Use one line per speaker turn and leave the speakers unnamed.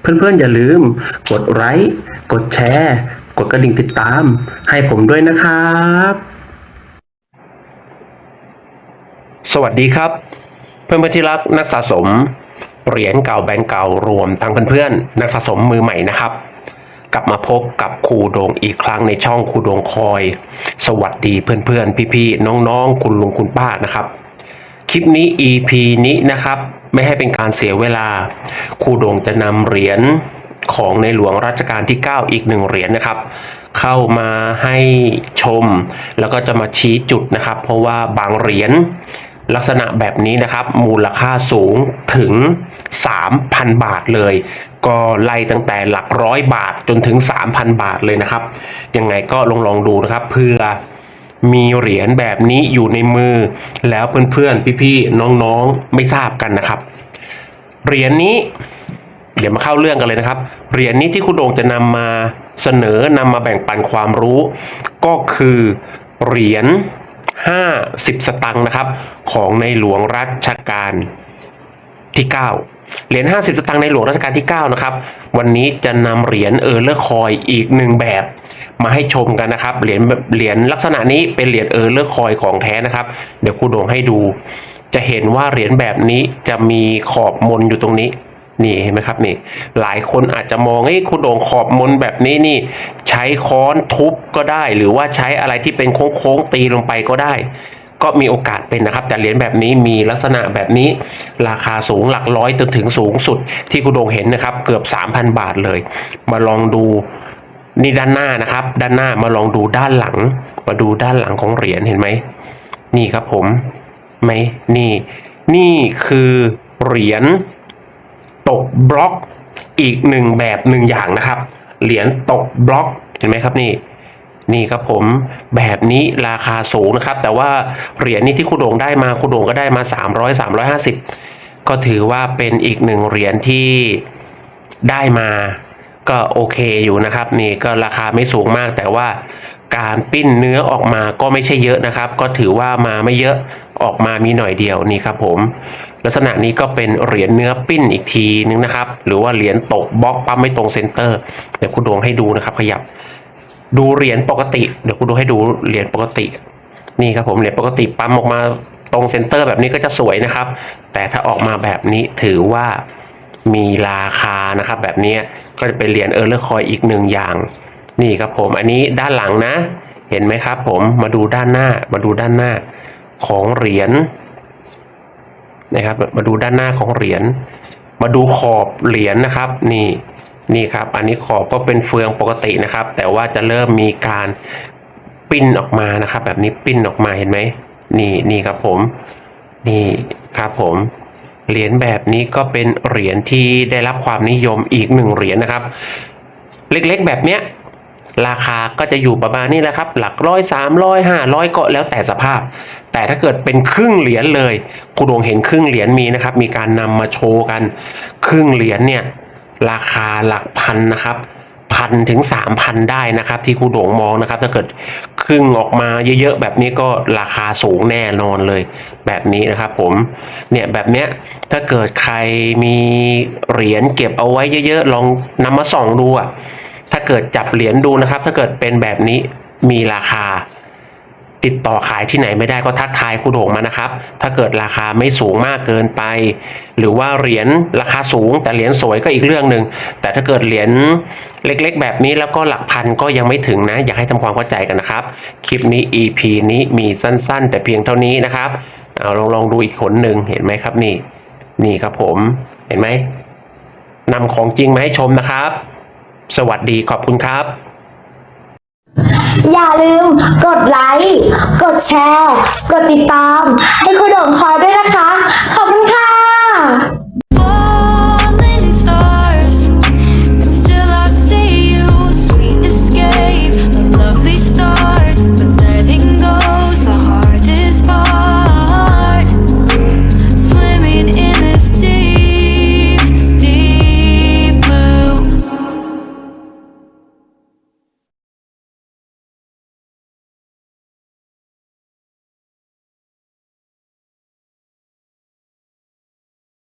เพื่อนๆอย่าลืม กดไลค์กดแชร์ กดกระดิ่งติดตาม ให้ผมด้วยนะครับ สวัสดีครับ เพื่อนๆที่รักนักสะสมเหรียญเก่าแบงก์เก่ารวมทั้งเพื่อนๆนักสะสมมือใหม่นะครับกลับมาพบกับครูโดงอีกครั้งในช่องครูโดงคอย สวัสดีเพื่อนๆ พี่ๆ น้องๆ คุณลุงคุณป้านะครับ คลิปนี้ EP นี้นะครับ ไม่ให้เป็นการเสียเวลาครูโดงจะนำเหรียญของในหลวงรัชกาลที่ 9 อีกหนึ่งเหรียญนะครับ เข้ามาให้ชม แล้วก็จะมาชี้จุดนะครับ เพราะว่าบางเหรียญลักษณะแบบนี้นะครับ มูลค่าสูงถึง 3,000 บาทเลย ก็ไล่ตั้งแต่หลักร้อยบาทจนถึง 3,000 บาทเลยนะครับ ยังไงก็ลองลองๆดูนะครับเพื่อ มีเหรียญแบบนี้อยู่ในมือ แล้วเพื่อนๆ พี่ๆ น้องๆ ไม่ทราบกันนะครับ เหรียญนี้ เดี๋ยวมาเข้าเรื่องกันเลยนะครับ เหรียญนี้ที่คุณโดงจะนำมาเสนอนำมาแบ่งปันความรู้ ก็คือเหรียญ50 สตังค์นะครับ ของในหลวงรัชกาลที่ 9เหรียญ50 สตางค์ในหลวงรัชกาลที่ 9 นะครับ วันนี้จะนำเหรียญเออร์เลอร์คอยอีกหนึ่งแบบ มาให้ชมกันนะครับ เหรียญแบบเหรียญลักษณะนี้เป็นเหรียญเออร์เลอร์คอยของแท้นะครับ เดี๋ยวครูโด่งให้ดู จะเห็นว่าเหรียญแบบนี้จะมีขอบมนอยู่ตรงนี้นี่เห็นไหมครับนี่หลายคนอาจจะมองเอ้ครูโด่งขอบมนแบบนี้นี่ ใช้ค้อนทุบก็ได้ หรือว่าใช้อะไรที่เป็นโค้งๆตีลงไปก็ได้ ก็มีโอกาสเป็นนะครับ แต่เหรียญแบบนี้มีลักษณะแบบนี้ ราคาสูงหลักร้อยจนถึงสูงสุด ที่คุณโดงเห็นนะครับ เกือบ 3,000 บาทเลย มาลองดู นี่ด้านหน้านะครับ ด้านหน้ามาลองดูด้านหลัง มาดูด้านหลังของเหรียญเห็นไหมนี่ครับผมไหมนี่ นี่คือเหรียญตกบล็อกอีกหนึ่งแบบหนึ่งอย่างนะครับ เหรียญตกบล็อกเห็นไหมครับนี่นี่ครับผมแบบนี้ราคาสูงนะครับ แต่ว่าเหรียญนี้ที่คุณโด่งได้มาคุณโด่งก็ได้มา 300 350 ก็ถือว่าเป็นอีกหนึ่งเหรียญที่ได้มา ก็โอเคอยู่นะครับ นี่ก็ราคาไม่สูงมากแต่ว่าการปิ้นเนื้อออกมาก็ไม่ใช่เยอะนะครับ ก็ถือว่ามาไม่เยอะออกมามีหน่อยเดียวนี่ครับผม ลักษณะนี้ก็เป็นเหรียญเนื้อปิ้นอีกทีนึงนะครับ หรือว่าเหรียญตกบล็อกปั๊มไม่ตรงเซนเตอร์เดี๋ยวคุณด่งให้ดูนะครับ ขยับ ดูเหรียญปกติ เดี๋ยวคุณดูให้ดูเหรียญปกติ นี่ครับผมเหรียญปกติปั๊มออกมาตรงเซนเตอร์แบบนี้ก็จะสวยนะครับ แต่ถ้าออกมาแบบนี้ถือว่า มีราคานะครับ แบบนี้ก็จะเป็นเหรียญเออร์เลอร์คอยอีกหนึ่งอย่าง นี่ครับผมอันนี้ด้านหลังนะ เห็นไหมครับผมมาดูด้านหน้ามาดูด้านหน้าของเหรียญนะครับ มาดูด้านหน้าของเหรียญมาดูขอบเหรียญนะครับ นี่นี่ครับ อันนี้ขอบก็เป็นเฟืองปกตินะครับ แต่ว่าจะเริ่มมีการปิ้นออกมานะครับ แบบนี้ปิ้นออกมาเห็นไหมนี่นี่ครับผม นี่ครับผม เหรียญแบบนี้ก็เป็นเหรียญที่ได้รับความนิยมอีกหนึ่งเหรียญนะครับ เล็กๆแบบเนี้ยราคาก็จะอยู่ประมาณนี้แหละครับ หลักร้อยสามร้อยห้าร้อยก็แล้วแต่สภาพ แต่ถ้าเกิดเป็นครึ่งเหรียญเลยคุณดวงเห็นครึ่งเหรียญมีนะครับ มีการนำมาโชว์กัน ครึ่งเหรียญเนี่ยราคาหลักพันนะครับ พันถึงสามพันได้นะครับ ที่ครูโด่งมองนะครับ ถ้าเกิดครึ่งออกมาเยอะๆ แบบนี้ก็ราคาสูงแน่นอนเลย แบบนี้นะครับผมเนี่ยแบบเนี้ยถ้าเกิดใครมีเหรียญเก็บเอาไว้เยอะๆ ลองนำมาส่องดูอะถ้าเกิดจับเหรียญดูนะครับ ถ้าเกิดเป็นแบบนี้มีราคา ติดต่อขายที่ไหนไม่ได้ก็ทักทายคุณโงมานะครับ ถ้าเกิดราคาไม่สูงมากเกินไป หรือว่าเหรียญราคาสูง แต่เหรียญสวยก็อีกเรื่องหนึ่งแต่ถ้าเกิดเหรียญเล็กๆ แบบนี้แล้วก็หลักพันก็ยังไม่ถึงนะ อยากให้ทำความเข้าใจกันนะครับ คลิปนี้ EP นี้มีสั้นๆ แต่เพียงเท่านี้นะครับเอาลองลองดูอีกขนหนึ่งเห็นไหมครับนี่ นี่ครับผมเห็นไหมนำของจริงมาให้ชมนะครับ สวัสดีขอบคุณครับ
อย่าลืมกดไลค์ กดแชร์ กดติดตาม ให้คุณโด่งคอยด้วยนะคะ